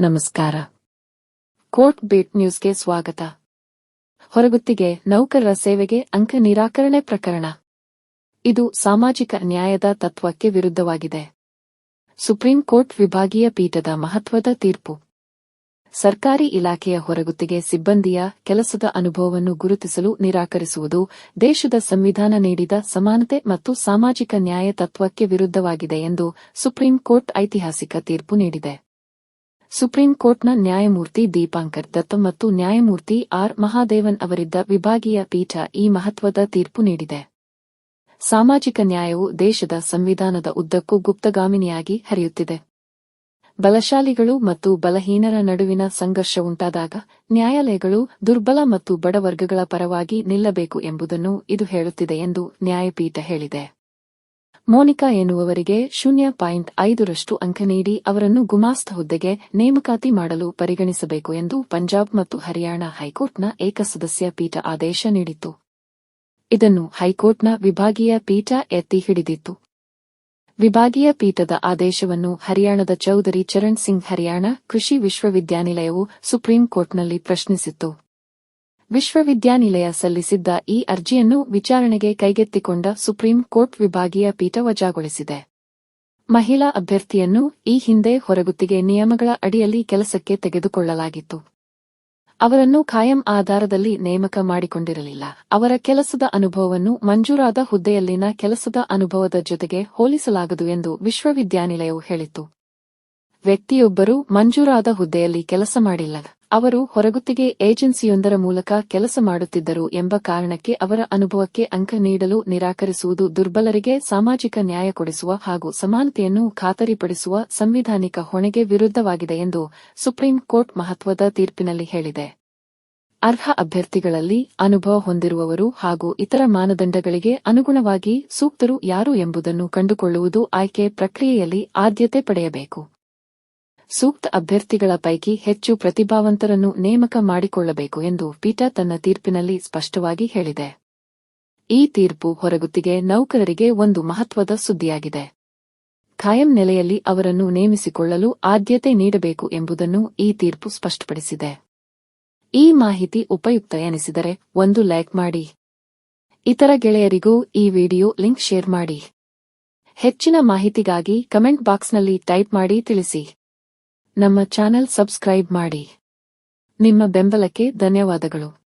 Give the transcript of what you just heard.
ನಮಸ್ಕಾರ. Court beet ನ್ಯೂಸ್ಗೆ ಸ್ವಾಗತ. ಹೊರಗುತ್ತಿಗೆ ನೌಕರರ ಸೇವೆಗೆ ಅಂಕ ನಿರಾಕರಣೆ ಪ್ರಕರಣ. ಇದು ಸಾಮಾಜಿಕ ನ್ಯಾಯದ ತತ್ವಕ್ಕೆ ವಿರುದ್ಧವಾಗಿದೆ. ಸುಪ್ರೀಂ ಕೋರ್ಟ್ ವಿಭಾಗೀಯ ಪೀಠದ ಮಹತ್ವದ ತೀರ್ಪು. ಸರ್ಕಾರಿ ಇಲಾಖೆಯ ಹೊರಗುತ್ತಿಗೆ ಸಿಬ್ಬಂದಿಯ ಕೆಲಸದ ಅನುಭವವನ್ನು ಗುರುತಿಸಲು ನಿರಾಕರಿಸುವುದು ದೇಶದ ಸಂವಿಧಾನ ನೀಡಿದ ಸಮಾನತೆ ಮತ್ತು ಸಾಮಾಜಿಕ ನ್ಯಾಯ ತತ್ವಕ್ಕೆ ವಿರುದ್ಧವಾಗಿದೆ ಎಂದು ಸುಪ್ರೀಂ ಕೋರ್ಟ್ ಐತಿಹಾಸಿಕ ತೀರ್ಪು ನೀಡಿದೆ. ಸುಪ್ರೀಂ ಕೋರ್ಟ್ನ ನ್ಯಾಯಮೂರ್ತಿ ದೀಪಾಂಕರ್ ದತ್ತ ಮತ್ತು ನ್ಯಾಯಮೂರ್ತಿ ಆರ್. ಮಹಾದೇವನ್ ಅವರಿದ್ದ ವಿಭಾಗೀಯ ಪೀಠ ಈ ಮಹತ್ವದ ತೀರ್ಪು ನೀಡಿದೆ. ಸಾಮಾಜಿಕ ನ್ಯಾಯವು ದೇಶದ ಸಂವಿಧಾನದ ಉದ್ದಕ್ಕೂ ಗುಪ್ತಗಾಮಿನಿಯಾಗಿ ಹರಿಯುತ್ತಿದೆ. ಬಲಶಾಲಿಗಳು ಮತ್ತು ಬಲಹೀನರ ನಡುವಿನ ಸಂಘರ್ಷ ಉಂಟಾದಾಗ ನ್ಯಾಯಾಲಯಗಳು ದುರ್ಬಲ ಮತ್ತು ಬಡವರ್ಗಗಳ ಪರವಾಗಿ ನಿಲ್ಲಬೇಕು ಎಂಬುದನ್ನು ಇದು ಹೇಳುತ್ತಿದೆ ಎಂದು ನ್ಯಾಯಪೀಠ ಹೇಳಿದೆ. ಮೋನಿಕಾ ಎನ್ನುವವರಿಗೆ ಶೂನ್ಯ ಪಾಯಿಂಟ್ ಐದರಷ್ಟು ಅಂಕ ನೀಡಿ ಅವರನ್ನು ಗುಮಾಸ್ತ ಹುದ್ದೆಗೆ ನೇಮಕಾತಿ ಮಾಡಲು ಪರಿಗಣಿಸಬೇಕು ಎಂದು ಪಂಜಾಬ್ ಮತ್ತು ಹರಿಯಾಣ ಹೈಕೋರ್ಟ್ನ ಏಕಸದಸ್ಯ ಪೀಠ ಆದೇಶ ನೀಡಿತ್ತು. ಇದನ್ನು ಹೈಕೋರ್ಟ್ನ ವಿಭಾಗೀಯ ಪೀಠ ಎತ್ತಿ ಹಿಡಿದಿತ್ತು. ವಿಭಾಗೀಯ ಪೀಠದ ಆದೇಶವನ್ನು ಹರಿಯಾಣದ ಚೌಧರಿ ಚರಣ್ ಸಿಂಗ್ ಹರಿಯಾಣ ಕೃಷಿ ವಿಶ್ವವಿದ್ಯಾನಿಲಯವು ಸುಪ್ರೀಂ ಕೋರ್ಟ್ನಲ್ಲಿ ಪ್ರಶ್ನಿಸಿತ್ತು. ವಿಶ್ವವಿದ್ಯಾನಿಲಯ ಸಲ್ಲಿಸಿದ್ದ ಈ ಅರ್ಜಿಯನ್ನು ವಿಚಾರಣೆಗೆ ಕೈಗೆತ್ತಿಕೊಂಡ ಸುಪ್ರೀಂ ಕೋರ್ಟ್ ವಿಭಾಗೀಯ ಪೀಠ ವಜಾಗೊಳಿಸಿದೆ. ಮಹಿಳಾ ಅಭ್ಯರ್ಥಿಯನ್ನು ಈ ಹಿಂದೆ ಹೊರಗುತ್ತಿಗೆ ನಿಯಮಗಳ ಅಡಿಯಲ್ಲಿ ಕೆಲಸಕ್ಕೆ ತೆಗೆದುಕೊಳ್ಳಲಾಗಿತ್ತು. ಅವರನ್ನು ಖಾಯಂ ಆಧಾರದಲ್ಲಿ ನೇಮಕ ಮಾಡಿಕೊಂಡಿರಲಿಲ್ಲ. ಅವರ ಕೆಲಸದ ಅನುಭವವನ್ನು ಮಂಜೂರಾದ ಹುದ್ದೆಯಲ್ಲಿನ ಕೆಲಸದ ಅನುಭವದ ಜೊತೆಗೆ ಹೋಲಿಸಲಾಗದು ಎಂದು ವಿಶ್ವವಿದ್ಯಾನಿಲಯವು ಹೇಳಿತ್ತು. ವ್ಯಕ್ತಿಯೊಬ್ಬರು ಮಂಜೂರಾದ ಹುದ್ದೆಯಲ್ಲಿ ಕೆಲಸ ಮಾಡಿಲ್ಲ. ಅವರು ಹೊರಗುತ್ತಿಗೆ ಏಜೆನ್ಸಿಯೊಂದರ ಮೂಲಕ ಕೆಲಸ ಮಾಡುತ್ತಿದ್ದರು ಎಂಬ ಕಾರಣಕ್ಕೆ ಅವರ ಅನುಭವಕ್ಕೆ ಅಂಕ ನೀಡಲು ನಿರಾಕರಿಸುವುದು ದುರ್ಬಲರಿಗೆ ಸಾಮಾಜಿಕ ನ್ಯಾಯ ಕೊಡಿಸುವ ಹಾಗೂ ಸಮಾನತೆಯನ್ನು ಖಾತರಿಪಡಿಸುವ ಸಂವಿಧಾನಿಕ ಹೊಣೆಗೆ ವಿರುದ್ಧವಾಗಿದೆ ಎಂದು ಸುಪ್ರೀಂ ಕೋರ್ಟ್ ಮಹತ್ವದ ತೀರ್ಪಿನಲ್ಲಿ ಹೇಳಿದೆ. ಅರ್ಹ ಅಭ್ಯರ್ಥಿಗಳಲ್ಲಿ ಅನುಭವ ಹೊಂದಿರುವವರು ಹಾಗೂ ಇತರ ಮಾನದಂಡಗಳಿಗೆ ಅನುಗುಣವಾಗಿ ಸೂಕ್ತರು ಯಾರು ಎಂಬುದನ್ನು ಕಂಡುಕೊಳ್ಳುವುದು ಆಯ್ಕೆ ಪ್ರಕ್ರಿಯೆಯಲ್ಲಿ ಆದ್ಯತೆ ಪಡೆಯಬೇಕು. ಸೂಕ್ತ ಅಭ್ಯರ್ಥಿಗಳ ಪೈಕಿ ಹೆಚ್ಚು ಪ್ರತಿಭಾವಂತರನ್ನು ನೇಮಕ ಮಾಡಿಕೊಳ್ಳಬೇಕು ಎಂದು ಪೀಠ ತನ್ನ ತೀರ್ಪಿನಲ್ಲಿ ಸ್ಪಷ್ಟವಾಗಿ ಹೇಳಿದೆ. ಈ ತೀರ್ಪು ಹೊರಗುತ್ತಿಗೆ ನೌಕರರಿಗೆ ಒಂದು ಮಹತ್ವದ ಸುದ್ದಿಯಾಗಿದೆ. ಖಾಯಂ ನೆಲೆಯಲ್ಲಿ ಅವರನ್ನು ನೇಮಿಸಿಕೊಳ್ಳಲು ಆದ್ಯತೆ ನೀಡಬೇಕು ಎಂಬುದನ್ನು ಈ ತೀರ್ಪು ಸ್ಪಷ್ಟಪಡಿಸಿದೆ. ಈ ಮಾಹಿತಿ ಉಪಯುಕ್ತ ಎನಿಸಿದರೆ ಒಂದು ಲೈಕ್ ಮಾಡಿ. ಇತರ ಗೆಳೆಯರಿಗೂ ಈ ವಿಡಿಯೋ ಲಿಂಕ್ ಶೇರ್ ಮಾಡಿ. ಹೆಚ್ಚಿನ ಮಾಹಿತಿಗಾಗಿ ಕಮೆಂಟ್ ಬಾಕ್ಸ್ನಲ್ಲಿ ಟೈಪ್ ಮಾಡಿ ತಿಳಿಸಿ. ನಮ್ಮ ಚಾನೆಲ್ ಸಬ್ಸ್ಕ್ರೈಬ್ ಮಾಡಿ. ನಿಮ್ಮ ಬೆಂಬಲಕ್ಕೆ ಧನ್ಯವಾದಗಳು.